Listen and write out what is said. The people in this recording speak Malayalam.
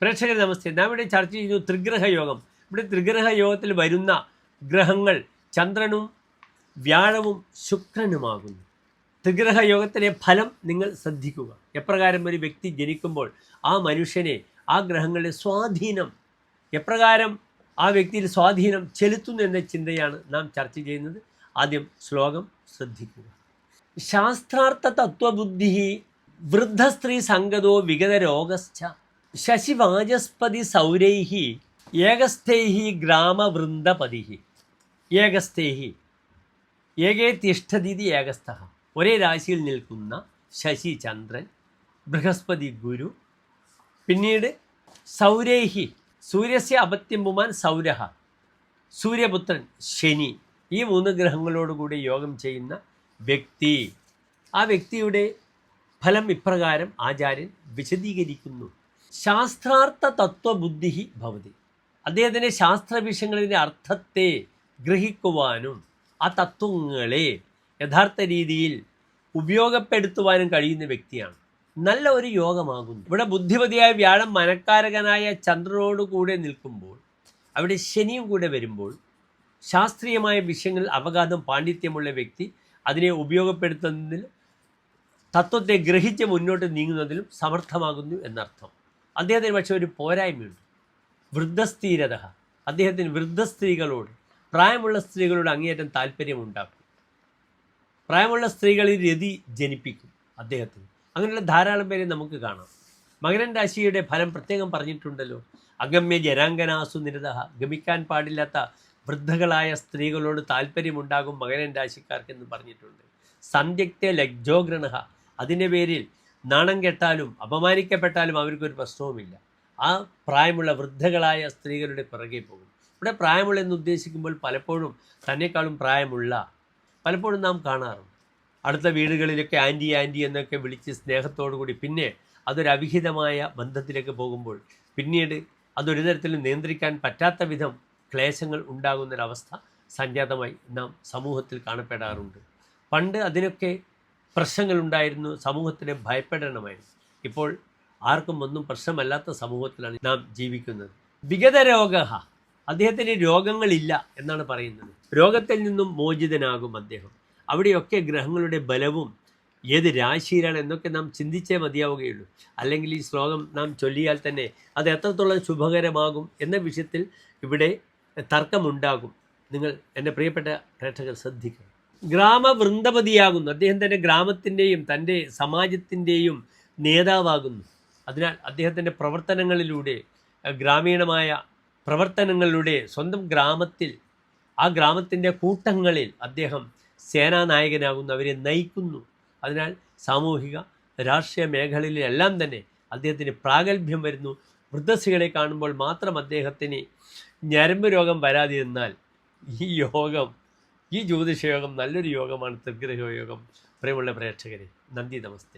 പ്രേക്ഷകർ നമസ്തേ. നാം ഇവിടെ ചർച്ച ചെയ്യുന്നു ത്രിഗ്രഹ യോഗം ഇവിടെ ത്രിഗ്രഹ യോഗത്തിൽ വരുന്ന ഗ്രഹങ്ങൾ ചന്ദ്രനും വ്യാഴവും ശുക്രനുമാകുന്നു. ത്രിഗ്രഹ യോഗത്തിലെ ഫലം നിങ്ങൾ ശ്രദ്ധിക്കുക. എപ്രകാരം ഒരു വ്യക്തി ജനിക്കുമ്പോൾ ആ മനുഷ്യനെ ആ ഗ്രഹങ്ങളുടെ സ്വാധീനം എപ്രകാരം ആ വ്യക്തിയിൽ സ്വാധീനം ചെലുത്തുന്നു എന്ന ചിന്തയാണ് നാം ചർച്ച ചെയ്യുന്നത്. ആദ്യം ശ്ലോകം ശ്രദ്ധിക്കുക. ശാസ്ത്രാർത്ഥ തത്വബുദ്ധി വൃദ്ധസ്ത്രീ സംഗതോ വിഗത രോഗശ്ച ശശിവാചസ്പതി സൗരൈഹി ഏകസ്ഥൈഹി ഗ്രാമവൃന്ദപതി ഏകസ്ഥൈഹി. ഏകേ തിഷ്ഠതിഥി ഏകസ്ഥ. ഒരേ രാശിയിൽ നിൽക്കുന്ന ശശി ചന്ദ്രൻ ബൃഹസ്പതി ഗുരു പിന്നീട് സൗരേഹി സൂര്യസ്യ അപത്യം പുമാൻ സൗരഹ സൂര്യപുത്രൻ ശനി. ഈ മൂന്ന് ഗ്രഹങ്ങളോടുകൂടി യോഗം ചെയ്യുന്ന വ്യക്തി. ആ വ്യക്തിയുടെ ഫലം ഇപ്രകാരം ആചാര്യൻ വിശദീകരിക്കുന്നു. ശാസ്ത്രാർത്ഥ തത്വബുദ്ധി ഭവതി. അദ്ദേഹത്തിന്റെ ശാസ്ത്ര വിഷയങ്ങളിന്റെ അർത്ഥത്തെ ഗ്രഹിക്കുവാനും ആ തത്വങ്ങളെ യഥാർത്ഥ രീതിയിൽ ഉപയോഗപ്പെടുത്തുവാനും കഴിയുന്ന വ്യക്തിയാണ്. നല്ല ഒരു യോഗമാകുന്നു. ഇവിടെ ബുദ്ധിപതിയായ വ്യാഴം മനക്കാരകനായ ചന്ദ്രനോട് കൂടെ നിൽക്കുമ്പോൾ അവിടെ ശനിയും കൂടെ വരുമ്പോൾ ശാസ്ത്രീയമായ വിഷയങ്ങളിൽ അവഗാധം പാണ്ഡിത്യമുള്ള വ്യക്തി അതിനെ ഉപയോഗപ്പെടുത്തുന്നതിൽ തത്വത്തെ ഗ്രഹിച്ച് മുന്നോട്ട് നീങ്ങുന്നതിലും സമർത്ഥമാകുന്നു എന്നർത്ഥം. അദ്ദേഹത്തിന് പക്ഷെ ഒരു പോരായ്മയുണ്ട്. വൃദ്ധസ്ഥീരത അദ്ദേഹത്തിന് വൃദ്ധ സ്ത്രീകളോട് പ്രായമുള്ള സ്ത്രീകളോട് അങ്ങേയറ്റം താല്പര്യമുണ്ടാക്കും. പ്രായമുള്ള സ്ത്രീകളിൽ രതി ജനിപ്പിക്കും അദ്ദേഹത്തിന്. അങ്ങനെയുള്ള ധാരാളം പേരെ നമുക്ക് കാണാം. മകരൻ രാശിയുടെ ഫലം പ്രത്യേകം പറഞ്ഞിട്ടുണ്ടല്ലോ. അഗമ്യ ജനാംഗനാസു നിരത ഗമിക്കാൻ പാടില്ലാത്ത വൃദ്ധകളായ സ്ത്രീകളോട് താല്പര്യമുണ്ടാകും മകരൻ രാശിക്കാർക്കെന്ന് പറഞ്ഞിട്ടുണ്ട്. സന്ധ്യക്തെ ലജ്ജോഗ്രഹ അതിന്റെ പേരിൽ നാണം കെട്ടാലും അപമാനിക്കപ്പെട്ടാലും അവർക്കൊരു പ്രശ്നവുമില്ല. ആ പ്രായമുള്ള വൃദ്ധകളായ സ്ത്രീകളുടെ പിറകെ പോകും. ഇവിടെ പ്രായമുള്ള എന്ന് ഉദ്ദേശിക്കുമ്പോൾ പലപ്പോഴും തന്നെക്കാളും പ്രായമുള്ള പലപ്പോഴും നാം കാണാറുണ്ട്. അടുത്ത വീടുകളിലൊക്കെ ആന്റി ആന്റി എന്നൊക്കെ വിളിച്ച് സ്നേഹത്തോടു കൂടി പിന്നെ അതൊരു അവിഹിതമായ ബന്ധത്തിലേക്ക് പോകുമ്പോൾ പിന്നീട് അതൊരു തരത്തിലും നിയന്ത്രിക്കാൻ പറ്റാത്ത വിധം ക്ലേശങ്ങൾ ഉണ്ടാകുന്നൊരവസ്ഥ സംജാതമായി നാം സമൂഹത്തിൽ കാണപ്പെടാറുണ്ട്. പണ്ട് അതിനൊക്കെ പ്രശ്നങ്ങളുണ്ടായിരുന്നു സമൂഹത്തിനെ ഭയപ്പെടണമായിരുന്നു. ഇപ്പോൾ ആർക്കും ഒന്നും പ്രശ്നമല്ലാത്ത സമൂഹത്തിലാണ് നാം ജീവിക്കുന്നത്. വിഗത രോഗ അദ്ദേഹത്തിന് രോഗങ്ങളില്ല എന്നാണ് പറയുന്നത്. രോഗത്തിൽ നിന്നും മോചിതനാകും അദ്ദേഹം. അവിടെയൊക്കെ ഗ്രഹങ്ങളുടെ ബലവും ഏത് രാശിയിലാണ് എന്നൊക്കെ നാം ചിന്തിച്ചേ മതിയാവുകയുള്ളൂ. അല്ലെങ്കിൽ ഈ ശ്ലോകം നാം ചൊല്ലിയാൽ തന്നെ അത് എത്രത്തോളം ശുഭകരമാകും എന്ന വിഷയത്തിൽ ഇവിടെ തർക്കമുണ്ടാകും. നിങ്ങൾ എന്റെ പ്രിയപ്പെട്ട പ്രേക്ഷകർ ശ്രദ്ധിക്കുക ഗ്രാമവൃന്ദപതിയാകുന്നു. അദ്ദേഹം തന്റെ ഗ്രാമത്തിന്റെയും തന്റെ സമാജത്തിന്റെയും നേതാവാകുന്നു. അതിനാൽ അദ്ദേഹത്തിന്റെ പ്രവർത്തനങ്ങളിലൂടെ ഗ്രാമീണമായ പ്രവർത്തനങ്ങളിലൂടെ സ്വന്തം ഗ്രാമത്തിൽ ആ ഗ്രാമത്തിന്റെ കൂട്ടങ്ങളിൽ അദ്ദേഹം സേനാനായകനാകുന്നു അവരെ നയിക്കുന്നു. അതിനാൽ സാമൂഹിക രാഷ്ട്രീയ മേഖലയിലെല്ലാം തന്നെ അദ്ദേഹത്തിന് പ്രാഗൽഭ്യം വരുന്നു. വൃദ്ധസികളെ കാണുമ്പോൾ മാത്രം അദ്ദേഹത്തിന് ഞരമ്പ് രോഗം വരാതിരുന്നാൽ ഈ യോഗം ഈ ജ്യോതിഷയോഗം നല്ലൊരു യോഗമാണ് തൃഗ്രഹയോഗം. യോഗം പ്രിയമുള്ള പ്രേക്ഷകരെ നന്ദി നമസ്തേ.